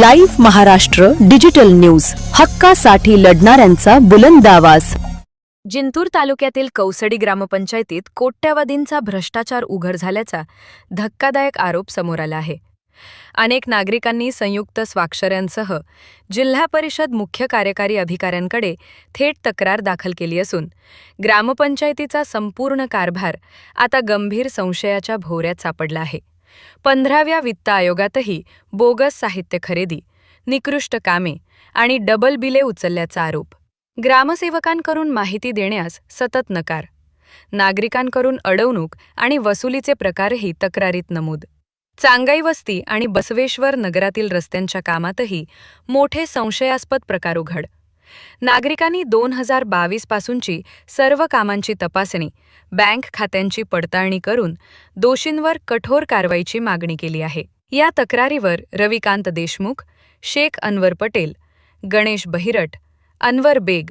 Live Maharashtra digital news. हक्कासाठी लढणाऱ्यांचा बुलंद आवाज. जिंतूर तालुक्यातील कौसडी ग्रामपंचायतीत कोट्यावधींचा भ्रष्टाचार उघड झाल्याचा धक्कादायक आरोप समोर आला आहे. अनेक नागरिकांनी संयुक्त स्वाक्षऱ्यांसह जिल्हा परिषद मुख्य कार्यकारी अधिकाऱ्यांकडे थेट तक्रार दाखल केली असून ग्रामपंचायतीचा संपूर्ण कारभार आता गंभीर संशयाच्या भोवऱ्यात सापडला आहे. पंधराव्या वित्त आयोगातही बोगस साहित्य खरेदी निकृष्ट कामे आणि डबल बिले उचलल्याचा आरोप. ग्रामसेवकांकडून माहिती देण्यास सतत नकार. नागरिकांकडून अडवणूक आणि वसुलीचे प्रकारही तक्रारीत नमूद. चांगाई वस्ती आणि बसवेश्वर नगरातील रस्त्यांच्या कामातही मोठे संशयास्पद प्रकार उघड. नागरिकांनी दोन हजार बावीस पासूनची सर्व कामांची तपासणी बँक खात्यांची पडताळणी करून दोषींवर कठोर कारवाईची मागणी केली आहे. या तक्रारीवर रविकांत देशमुख शेख अनवर पटेल गणेश बहिरट अनवर बेग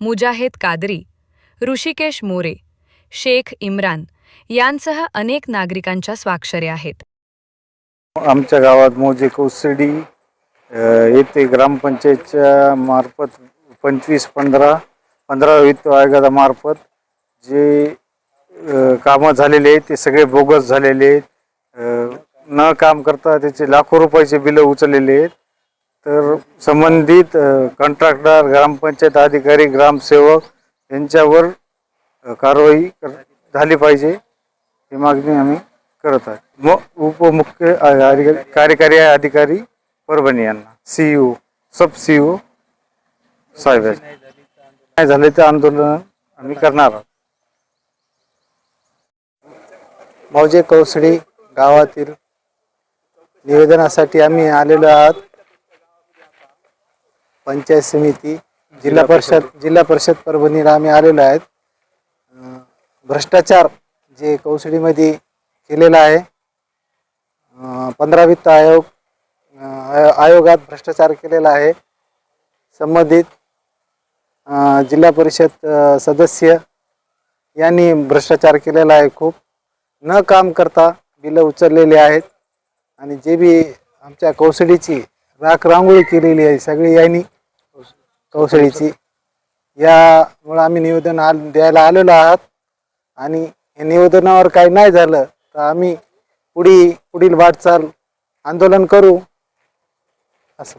मुजाहेद कादरी ऋषिकेश मोरे शेख इम्रान यांसह अनेक नागरिकांच्या स्वाक्षऱ्या आहेत. आमच्या गावात मोजे कोसडी येथे ग्रामपंचायतच्या मार्फत पंचवीस पंधरा पंधरा वित्त आयोगामार्फत जे कामं झालेले आहेत ते सगळे बोगस झालेले आहेत. न काम करता त्याचे लाखो रुपयाचे बिलं उचललेले आहेत. तर संबंधित कॉन्ट्रॅक्टर ग्रामपंचायत अधिकारी ग्रामसेवक यांच्यावर कारवाई कर- झाली पाहिजे. ही मागणी आम्ही करत आहे म उपमुख्य अधिकारी- कार्यकारी अधिकारी परभणी यांना सी ओ सब सी ओ साहेब नाही झाले ते आंदोलन आम्ही करणार आहोत. मौजे कौसडी गावातील निवेदनासाठी आम्ही आलेलो आहात. पंचायत समिती जिल्हा परिषद जिल्हा परिषद परभणीला आम्ही आलेलो आहेत. भ्रष्टाचार जे कौसडीमध्ये केलेला आहे पंधरा वित्त आयोग आयो- आयोगात भ्रष्टाचार केलेला आहे. संबंधित जिल्हा परिषद सदस्य यांनी भ्रष्टाचार केलेला आहे खूप. न काम करता बिलं उचललेली आहेत आणि जे बी आमच्या कौसडीची राख रांगोळी केलेली आहे सगळी यांनी कौसडीची यामुळं आम्ही निवेदन आ द्यायला आलेलो आहात. आणि हे निवेदनावर काही नाही झालं तर आम्ही पुढी पुढील वाटचाल आंदोलन करू. असं.